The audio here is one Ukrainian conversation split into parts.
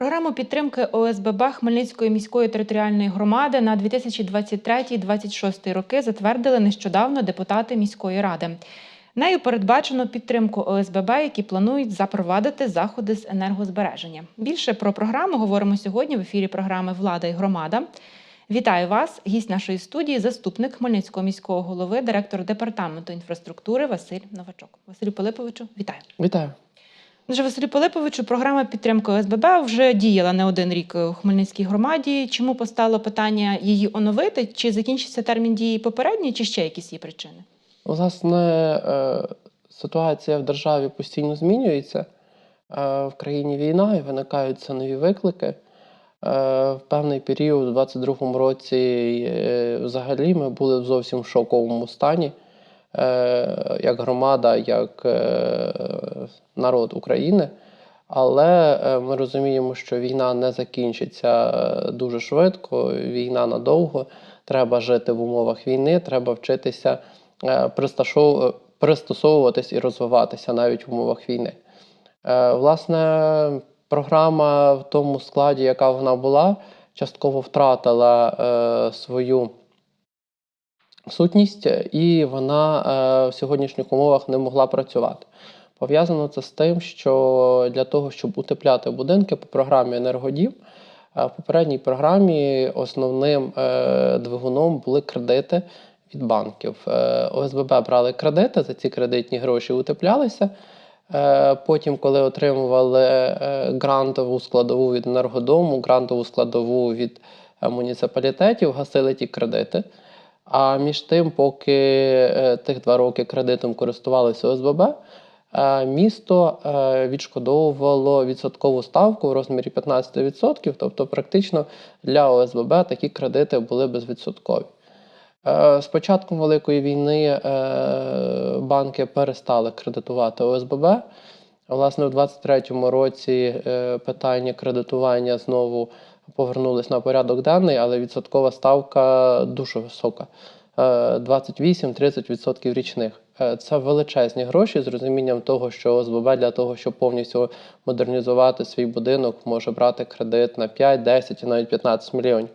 Програму підтримки ОСББ Хмельницької міської територіальної громади на 2023-2026 роки затвердили нещодавно депутати міської ради. Нею передбачено підтримку ОСББ, які планують запровадити заходи з енергозбереження. Більше про програму говоримо сьогодні в ефірі програми Влада і громада. Вітаю вас! Гість нашої студії, заступник Хмельницького міського голови, директор департаменту інфраструктури Василь Новачок. Василю Пилиповичу, вітаю. Вітаю. Отже, Василю Пилиповичу, програма підтримки ОСББ вже діяла не один рік у Хмельницькій громаді. Чому постало питання її оновити? Чи закінчиться термін дії попередньої, чи ще якісь є причини? Власне, е, ситуація в державі постійно змінюється. Е, В країні війна і виникаються нові виклики. Е, В певний період, у 2022 році, взагалі ми були в зовсім шоковому стані, як громада, як е, народ України. Але е, ми розуміємо, що війна не закінчиться е, дуже швидко, війна надовго. Треба жити в умовах війни, треба вчитися е, пристосовуватись і розвиватися навіть в умовах війни. Е, Власне, програма в тому складі, яка вона була, частково втратила е, свою сутність, і вона е, в сьогоднішніх умовах не могла працювати. Пов'язано це з тим, що для того, щоб утепляти будинки по програмі Енергодім, е, в попередній програмі основним е, двигуном були кредити від банків. Е, ОСББ брали кредити, за ці кредитні гроші утеплялися. Е, Потім, коли отримували е, грантову складову від енергодому, грантову складову від е, муніципалітетів, гасили ті кредити. А між тим, поки е, тих два роки кредитом користувалися ОСББ, е, місто е, відшкодовувало відсоткову ставку в розмірі 15%, тобто практично для ОСББ такі кредити були безвідсоткові. З початком Великої війни банки перестали кредитувати ОСББ. Власне, у 2023 році питання кредитування знову повернулись на порядок денний, але відсоткова ставка дуже висока. Е, 28-30% річних. Е, Це величезні гроші з розумінням того, що ОСББ для того, щоб повністю модернізувати свій будинок, може брати кредит на 5, 10 і навіть 15 мільйонів.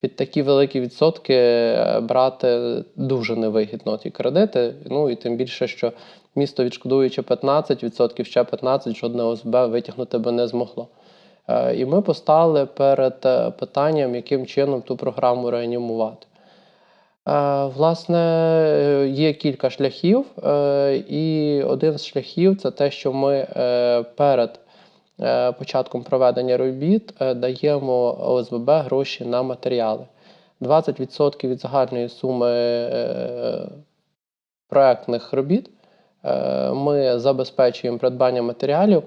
Під такі великі відсотки е, брати дуже невигідно ті кредити. Ну і тим більше, що місто, відшкодуючи 15%, ще 15% жодне ОСБ витягнути би не змогло. Е, І ми постали перед е, питанням, яким чином ту програму реанімувати. Е, Власне, є кілька шляхів, і один з шляхів це те, що ми перед початком проведення робіт даємо ОСББ гроші на матеріали. 20% від загальної суми проектних робіт ми забезпечуємо придбання матеріалів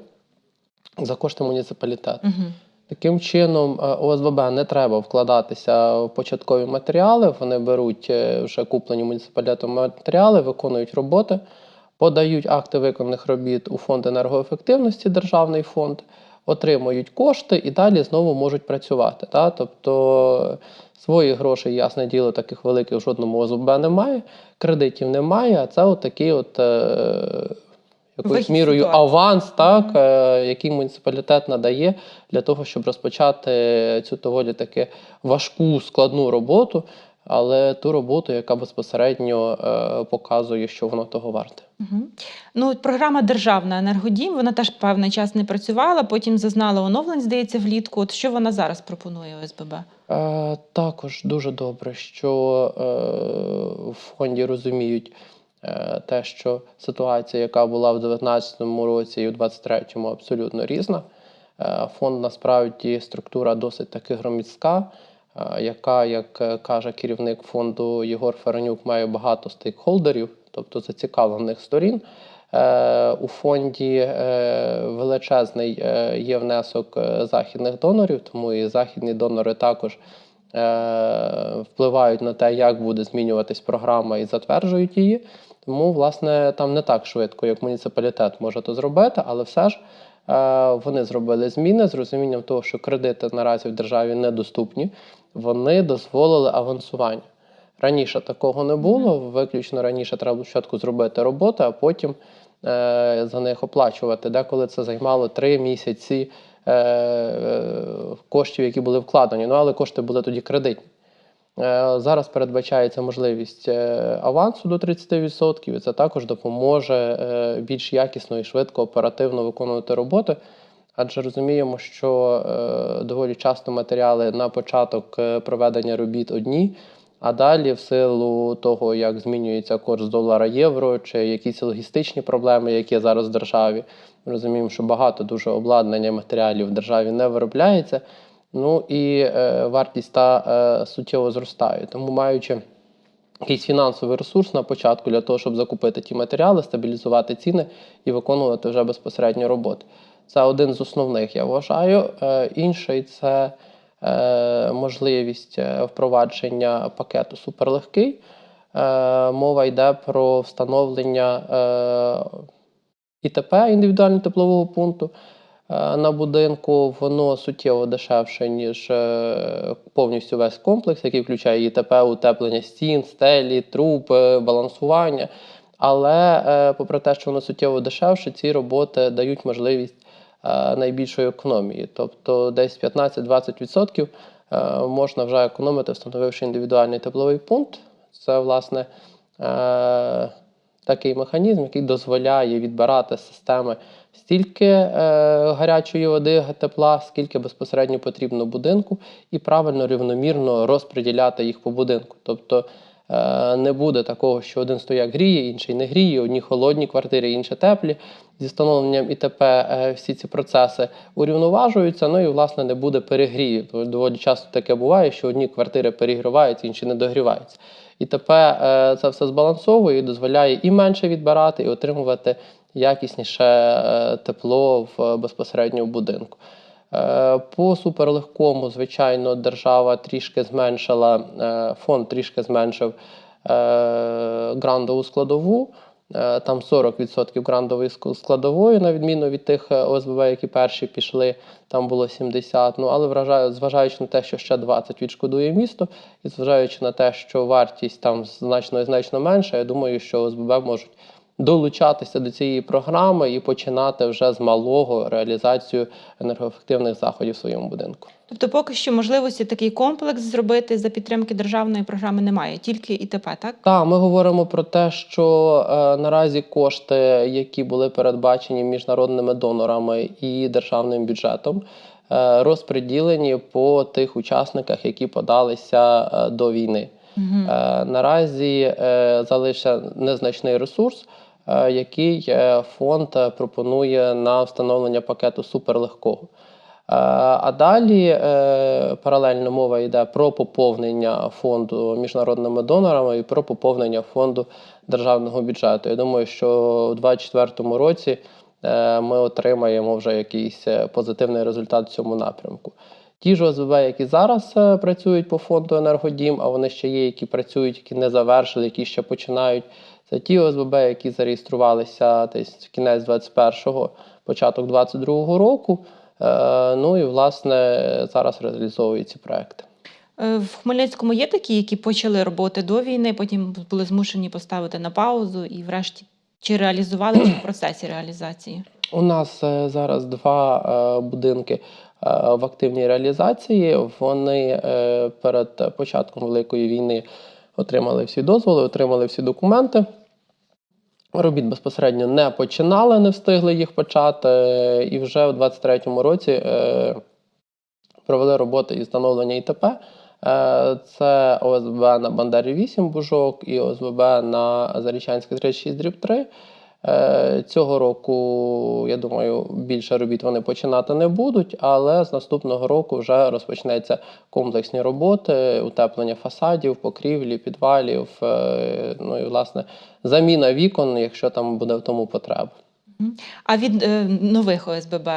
за кошти муніципалітету. Угу. Таким чином, е, ОСББ не треба вкладатися в початкові матеріали. Вони беруть е, вже куплені муніципалітетом матеріали, виконують роботи, подають акти виконаних робіт у фонд енергоефективності, державний фонд, отримують кошти і далі знову можуть працювати. Та? Тобто своїх грошей, ясне діло, таких великих в жодному ОСББ немає, кредитів немає, а це от такий от. Якоюсь мірою аванс, так, е, який муніципалітет надає для того, щоб розпочати цю доволі таки важку складну роботу, але ту роботу, яка безпосередньо е, показує, що воно того варте. Угу. Ну, програма Державна енергодім, вона теж певний час не працювала, потім зазнала оновлень, здається, влітку. От що вона зараз пропонує ОСББ? Е, також дуже добре, що е, в фонді розуміють те, що ситуація, яка була в 2019 році і у 2023, абсолютно різна. Е, фонд насправді структура досить таки громіцька, е, яка, як е, каже керівник фонду Єгор Фаранюк, має багато стейкхолдерів, тобто зацікавлених сторін. Е, У фонді е, величезний е, є внесок е, західних донорів, тому і західні донори також е, впливають на те, як буде змінюватись програма і затверджують її. Тому, власне, там не так швидко, як муніципалітет може то зробити, але все ж е, вони зробили зміни з розумінням того, що кредити наразі в державі недоступні. Вони дозволили авансування. Раніше такого не було. Виключно раніше треба спочатку зробити роботу, а потім е, за них оплачувати. Деколи це займало три місяці е, е, коштів, які були вкладені. Ну але кошти були тоді кредитні. Е, Зараз передбачається можливість е, авансу до 30%, і це також допоможе е, більш якісно і швидко, оперативно виконувати роботи. Адже розуміємо, що е, доволі часто матеріали на початок е, проведення робіт одні, а далі, в силу того, як змінюється курс долара євро, чи якісь логістичні проблеми, які зараз в державі, ми розуміємо, що багато дуже обладнання матеріалів в державі не виробляється. Ну і е, вартість та е, суттєво зростає. Тому маючи якийсь фінансовий ресурс на початку для того, щоб закупити ті матеріали, стабілізувати ціни і виконувати вже безпосередньо роботи. Це один з основних, я вважаю. Е, інший це можливість е, впровадження пакету суперлегкий. Е, мова йде про встановлення е, ІТП індивідуального теплового пункту е, на будинку. Воно суттєво дешевше, ніж е, повністю весь комплекс, який включає ІТП, утеплення стін, стелі, труб, е, балансування. Але е, попри те, що воно суттєво дешевше, ці роботи дають можливість е, найбільшої економії. Тобто десь 15-20% е, можна вже економити, встановивши індивідуальний тепловий пункт. Це, власне, е, такий механізм, який дозволяє відбирати системи стільки е, гарячої води, тепла, скільки безпосередньо потрібно будинку, і правильно рівномірно розподіляти їх по будинку. Тобто е, не буде такого, що один стояк гріє, інший не гріє, одні холодні квартири, інші теплі. Зі встановленням ІТП е, всі ці процеси урівноважуються, ну і власне не буде перегрівів. Тому Доволі часто таке буває, що одні квартири перегріваються, інші не догріваються. ІТП е, це все збалансовує і дозволяє і менше відбирати, і отримувати якісніше е, тепло в безпосередньо в будинку. Е, По суперлегкому, звичайно, держава трішки зменшила, е, фонд трішки зменшив е, грандову складову. Там 40% грандової складової, на відміну від тих ОСББ, які перші пішли, там було 70%. Ну але вражаю, зважаючи на те, що ще 20 відшкодує місто, і зважаючи на те, що вартість там значно значно менша, я думаю, що ОСББ можуть долучатися до цієї програми і починати вже з малого реалізацію енергоефективних заходів в своєму будинку. Тобто, поки що можливості такий комплекс зробити за підтримки державної програми немає, тільки ІТП, так? Так, ми говоримо про те, що е, наразі кошти, які були передбачені міжнародними донорами і державним бюджетом, е, розподілені по тих учасниках, які подалися е, до війни. Угу. Е, наразі е, залишився незначний ресурс, який е, фонд е, пропонує на встановлення пакету суперлегкого. Е, А далі е, паралельно мова йде про поповнення фонду міжнародними донорами і про поповнення фонду державного бюджету. Я думаю, що у 2024 році е, ми отримаємо вже якийсь е, позитивний результат в цьому напрямку. Ті ж ОСББ, які зараз е, працюють по фонду енергодім, а вони ще є, які працюють, які не завершили, які ще починають. Це ті ОСББ, які зареєструвалися десь в кінець 21-го, початок 22-го року. Е, Ну і власне зараз реалізовують ці проекти. Е, В Хмельницькому є такі, які почали роботи до війни, потім були змушені поставити на паузу і, врешті, чи реалізували чи в процесі реалізації? У нас е, зараз два будинки в активній реалізації. Вони перед початком Великої війни отримали всі дозволи, отримали всі документи. Робіт безпосередньо не починали, не встигли їх почати. І вже у 23-му році е, провели роботи із встановлення ІТП. Е, Це ОСБ на Бандері 8 Бужок і ОСББ на Зарічанській 36 дріб 3. Е, Цього року, я думаю, більше робіт вони починати не будуть, але з наступного року вже розпочнеться комплексні роботи, утеплення фасадів, покрівлі, підвалів, е, ну і власне заміна вікон, якщо там буде в тому потреба. А від е, нових ОСББ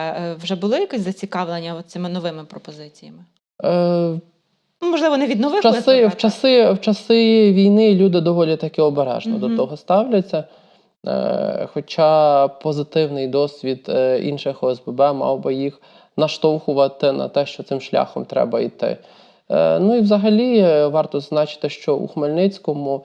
вже було якесь зацікавлення цими новими пропозиціями? Е, Можливо, не від нових в часи, ОСББ, в, часи, в часи війни люди доволі таки обережно Мгм. до того ставляться. Е, Хоча позитивний досвід е, інших ОСББ мав би їх наштовхувати на те, що цим шляхом треба йти. Е, Ну і взагалі варто зазначити, що у Хмельницькому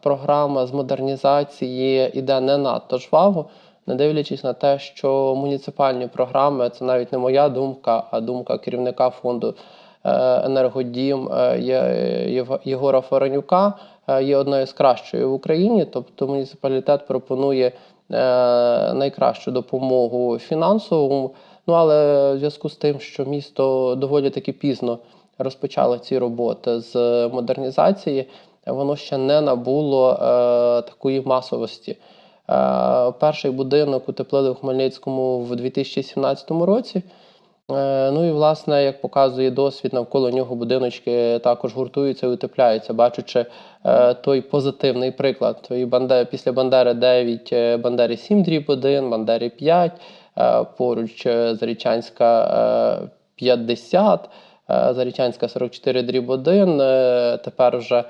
програма з модернізації іде не надто жваво, не дивлячись на те, що муніципальні програми це навіть не моя думка, а думка керівника фонду енергодім е, Є- Єв- Єгора Форонюка е, є одною з кращою в Україні. Тобто муніципалітет пропонує е, найкращу допомогу фінансову. Ну але в зв'язку з тим, що місто доволі таки пізно розпочало ці роботи з модернізації, воно ще не набуло е, такої масовості. Е, перший будинок утеплили в Хмельницькому в 2017 році. Е, Ну і власне, як показує досвід, навколо нього будиночки також гуртуються і утепляються, бачачи е, той позитивний приклад. Тої банде, після Бандери 9, е, Бандери 7 дріб 1, Бандери 5, е, поруч Зарічанська е, 50, е, Зарічанська 44 дріб 1, е, тепер вже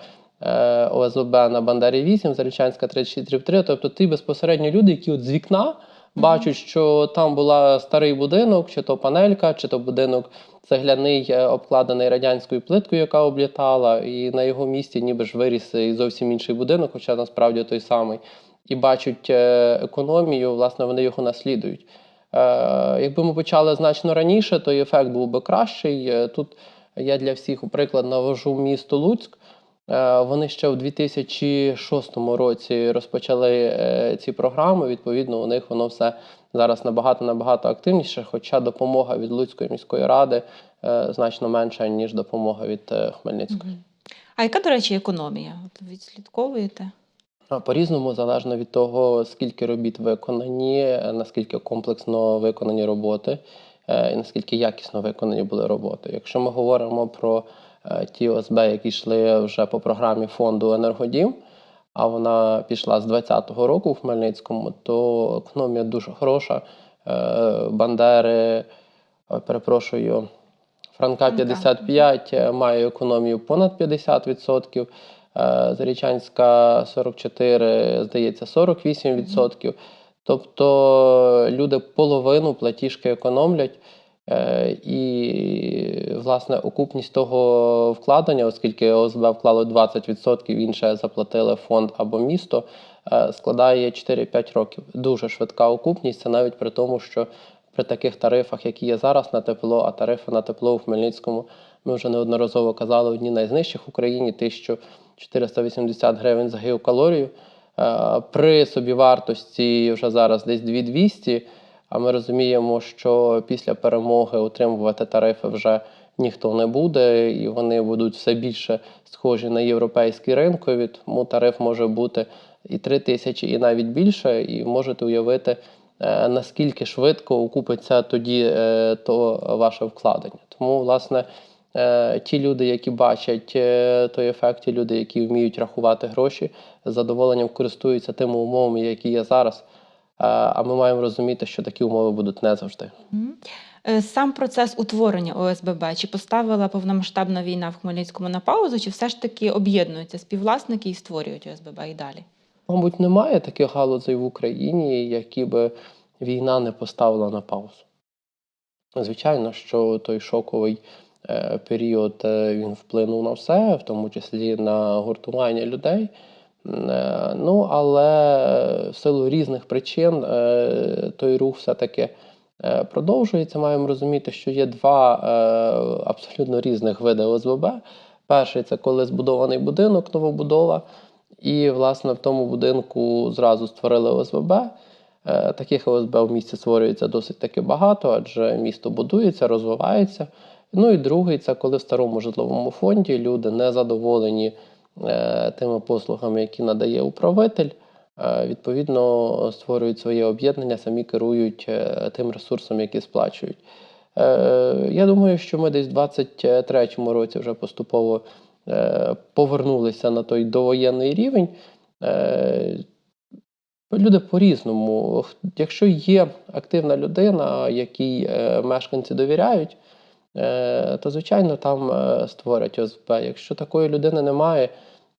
ОСББ на Бандері 8, Зарічанська 36 дріб 3. Тобто ті безпосередньо люди, які от з вікна бачать, що там була старий будинок, чи то панелька, чи то будинок цегляний, е, обкладений радянською плиткою, яка облітала, і на його місці ніби ж виріс і зовсім інший будинок, хоча насправді той самий. І бачать е, економію, власне, вони його наслідують. Е, Якби ми почали значно раніше, то ефект був би кращий. Е, Тут я для всіх у приклад навожу місто Луцьк. Е, Вони ще в 2006 році розпочали е, ці програми. Відповідно, у них воно все зараз набагато набагато активніше. Хоча допомога від Луцької міської ради е, значно менша ніж допомога від Хмельницької. А яка, до речі, економія? От відслідковуєте? По-різному залежно від того, скільки робіт виконані, наскільки комплексно виконані роботи, і наскільки якісно виконані були роботи. Якщо ми говоримо про ті ОСБ, які йшли вже по програмі фонду Енергодім, а вона пішла з 2020 року в Хмельницькому, то економія дуже хороша. Е, Бандери, е, перепрошую, Франка Франка, 55 е, має економію понад 50%. Е, Зарічанська 44, здається, 48%. Тобто люди половину платіжки економлять. Е, І, власне, окупність того вкладення, оскільки ОСБ вклало 20%, інше заплатили фонд або місто, е, складає 4-5 років. Дуже швидка окупність. Це навіть при тому, що при таких тарифах, які є зараз на тепло, а тарифи на тепло у Хмельницькому, ми вже неодноразово казали, одні з найзнижчих в Україні 1480 гривень за геокалорію. Е, При собівартості вже зараз десь 2200, а ми розуміємо, що після перемоги утримувати тарифи вже ніхто не буде, і вони будуть все більше схожі на європейські ринкові, тому тариф може бути і 3 тисячі, і навіть більше, і можете уявити, е, наскільки швидко окупиться тоді е, то ваше вкладення. Тому, власне, е, ті люди, які бачать той ефект, ті люди, які вміють рахувати гроші, з задоволенням користуються тими умовами, які є зараз. Е, А ми маємо розуміти, що такі умови будуть не завжди. Е, Сам процес утворення ОСББ чи поставила повномасштабна війна в Хмельницькому на паузу, чи все ж таки об'єднуються співвласники і створюють ОСББ і далі? Мабуть, немає таких галузей в Україні, які би війна не поставила на паузу. Звичайно, що той шоковий е, період він вплинув на все, в тому числі на гуртування людей. Е, Ну, але в силу різних причин е, той рух все-таки е, продовжується. Маємо розуміти, що є два е, абсолютно різних види ОСББ. Перший це коли збудований будинок, новобудова. І, власне, в тому будинку зразу створили ОСББ. Е, Таких ОСБ в місті створюється досить таки багато, адже місто будується, розвивається. Ну і другий це коли в старому житловому фонді люди не задоволені е, тими послугами, які надає управитель. е, Відповідно, створюють своє об'єднання, самі керують е, тим ресурсом, який сплачують. Е, Я думаю, що ми десь в 23-му році вже поступово е, повернулися на той довоєнний рівень. Е, Люди по-різному. Якщо є активна людина, якій е, мешканці довіряють, е, то звичайно там е, створять ОСБ. Якщо такої людини немає,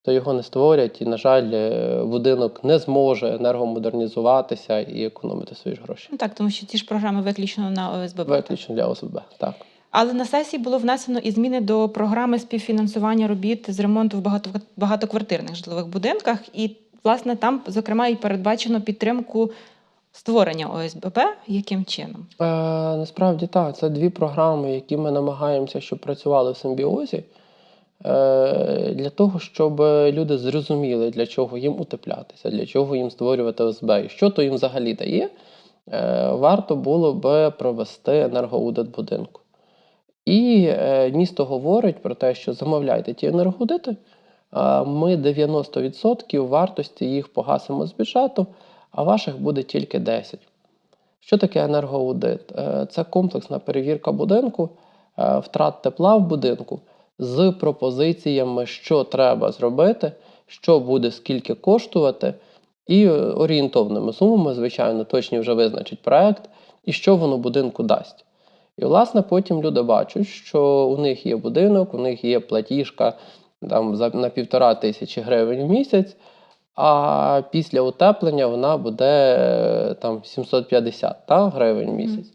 то його не створять, і, на жаль, е, будинок не зможе енергомодернізуватися і економити свої ж гроші. Ну так, тому що ці ж програми виключно на ОСББ. Виключно для ОСБ. Так. Але на сесії було внесено і зміни до програми співфінансування робіт з ремонту в багато, багатоквартирних житлових будинках. І, власне, там, зокрема, і передбачено підтримку створення ОСББ. Яким чином? Е, насправді так, це дві програми, які ми намагаємося, щоб працювали в симбіозі, е, для того, щоб люди зрозуміли, для чого їм утеплятися, для чого їм створювати ОСБ, і що то їм взагалі дає, е, варто було би провести енергоаудит будинку. І е, місто говорить про те, що замовляйте ті енергоаудити, а ми 90% вартості їх погасимо з бюджету, а ваших буде тільки 10%. Що таке енергоаудит? Е, Це комплексна перевірка будинку, е, втрат тепла в будинку з пропозиціями, що треба зробити, що буде скільки коштувати, і орієнтовними сумами, звичайно, точні вже визначить проект, і що воно будинку дасть. І, власне, потім люди бачать, що у них є будинок, у них є платіжка там, на півтора тисячі гривень в місяць, а після утеплення вона буде е, там 750 та, гривень в місяць.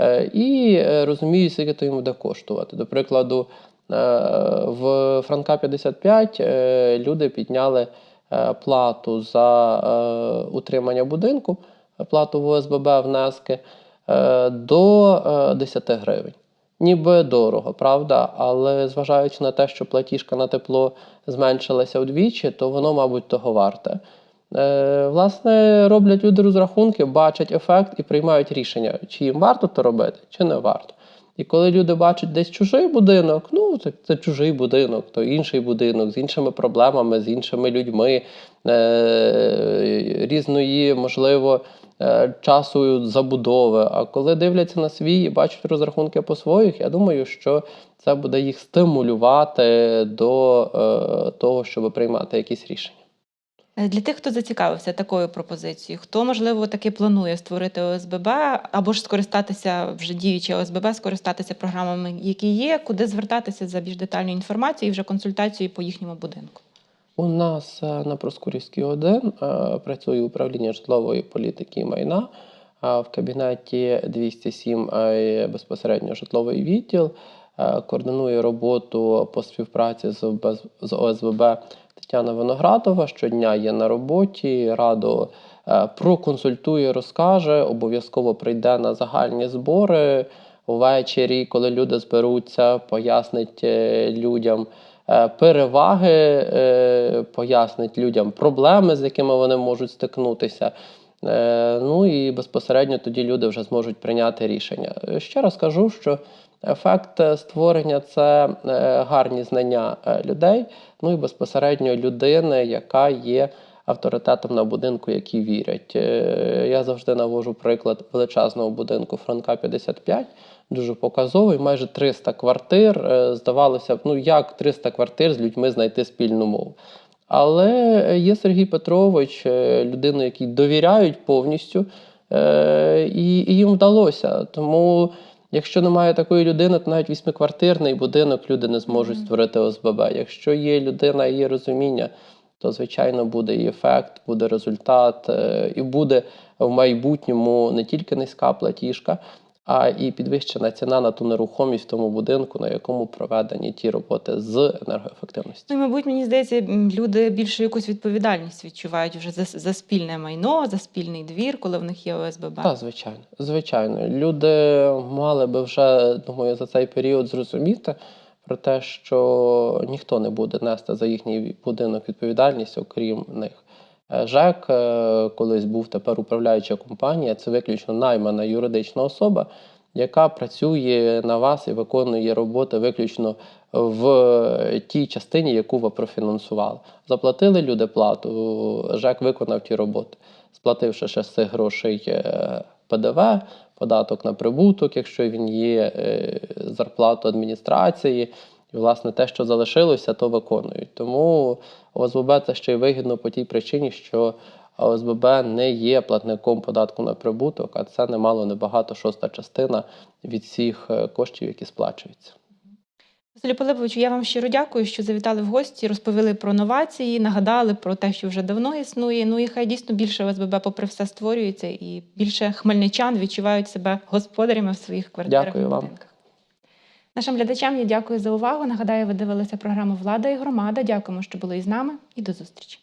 Е, І е, розуміють, скільки то їм буде коштувати. До прикладу, в Франка 55 е, люди підняли плату за утримання будинку, плату в ОСББ внески до е, 10 гривень. Ніби дорого, правда, але зважаючи на те, що платіжка на тепло зменшилася вдвічі, то воно, мабуть, того варте. Е, власне, роблять люди розрахунки, бачать ефект і приймають рішення, чи їм варто то робити, чи не варто. І коли люди бачать десь чужий будинок, ну це, це чужий будинок, то інший будинок з іншими проблемами, з іншими людьми, е, різної, можливо, часу забудови. А коли дивляться на свій і бачать розрахунки по своїх, я думаю, що це буде їх стимулювати до е, того, щоб приймати якісь рішення. Е, Для тих, хто зацікавився такою пропозицією, хто, можливо, таки планує створити ОСББ або ж скористатися вже діючі ОСББ, скористатися програмами, які є, куди звертатися за більш детальною інформацією і вже консультацією по їхньому будинку. У нас е, на Проскурівській 1 е, працює управління житлової політики і майна. В кабінеті 207 е, безпосередньо житловий відділ е, координує роботу по співпраці з ОСББ Тетяна Виноградова. Щодня є на роботі, радо е, проконсультує, розкаже, обов'язково прийде на загальні збори ввечері, коли люди зберуться, пояснить е, людям е, переваги, е, пояснить людям проблеми, з якими вони можуть стикнутися. Е, Ну і безпосередньо тоді люди вже зможуть прийняти рішення. Е, Ще раз кажу, що ефект е, створення це е, гарні знання е, людей, ну і безпосередньо людини, яка є авторитетом на будинку, які вірять. Е, Я завжди навожу приклад величезного будинку Франка 55, дуже показовий, майже 300 квартир. Е, Здавалося б, ну як 300 квартир з людьми знайти спільну мову. Але є Сергій Петрович, е, людина, якій довіряють повністю, е, і, їм вдалося. Тому, якщо немає такої людини, то навіть вісьмиквартирний будинок люди не зможуть створити ОСББ. Якщо є людина і є розуміння, то звичайно буде і ефект, буде результат, і буде в майбутньому не тільки низька платіжка, а і підвищена ціна на ту нерухомість в тому будинку, на якому проведені ті роботи з енергоефективності. Ну і, мабуть, мені здається, люди більше якусь відповідальність відчувають вже за, за спільне майно, за спільний двір, коли в них є ОСББ. Так, звичайно, звичайно. Люди мали би вже, думаю, за цей період зрозуміти про те, що ніхто не буде нести за їхній будинок відповідальність, окрім них. Е, ЖЕК е, колись був тепер управляюча компанія, це виключно наймана юридична особа, яка працює на вас і виконує роботи виключно в тій частині, яку ви профінансували. Заплатили люди плату, ЖЕК виконав ті роботи сплативши ще з цих грошей е, ПДВ, податок на прибуток, якщо він є, зарплату адміністрації. І, власне, те, що залишилося, то виконують. Тому ОСББ це ще й вигідно по тій причині, що ОСББ не є платником податку на прибуток, а це немало небагато шоста частина від всіх е, коштів, які сплачуються. Василю Пилиповичу, я вам щиро дякую, що завітали в гості, розповіли про новації, нагадали про те, що вже давно існує. Ну і хай дійсно більше ОСББ, попри все, створюється, і більше хмельничан відчувають себе господарями в своїх квартирах Дякую і вам. Нашим глядачам я дякую за увагу. Нагадаю, ви дивилися програму Влада і громада. Дякуємо, що були із нами, і до зустрічі.